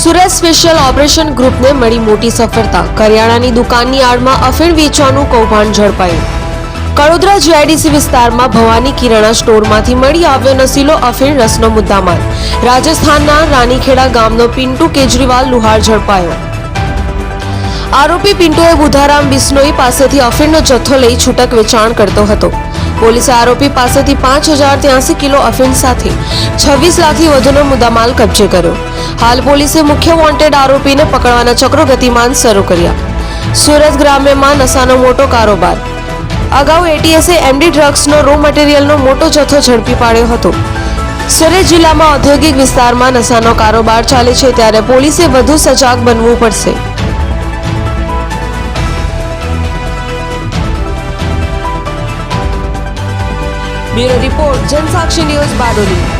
Surat special operation ગ્રુપને મળી મોટી સફળતા. કરિયાણાની દુકાનની આડમાં અફીણ વેચવાનું કૌભાંડ ઝડપાયું. કડોદરા જીઆઈડીસી વિસ્તારમાં ભવાની કિરાણા સ્ટોરમાંથી મળી આવ્યો નસીલો અફીણ રસનો મુદ્દામાલ. રાજસ્થાનના રાનીખેડા ગામનો પિન્ટુ કેજરીવાલ લુહાર ઝડપાયો. આરોપી પિન્ટુએ બુધારામ બિસ્નોઈ પાસેથી અફીણનો જથ્થો લઈ છૂટક વેચાણ કરતો હતો. પોલીસે આરોપી પાસેથી પાંચ હજાર ત્યાસી કિલો અફીણ સાથે છવ્વીસ લાખથી વધુનો મુદ્દામાલ કબજે કર્યો. હાલ પોલીસે મુખ્ય વોન્ટેડ આરોપીને પકડવાના ચક્રો ગતિમાન શરૂ કર્યા. સુરત ગ્રામ્યમાં નશાનો મોટો કારોબાર. અગાઉ એટીએસે એમડી ડ્રગ્સનો રો મટીરિયલનો મોટો જથ્થો ઝડપી પાડ્યો હતો. સુરત જિલ્લામાં ઔદ્યોગિક વિસ્તારમાં નશાનો કારોબાર ચાલે છે, ત્યારે પોલીસે વધુ સજાગ બનવું પડશે. Bureau report Jansakshi news Baroli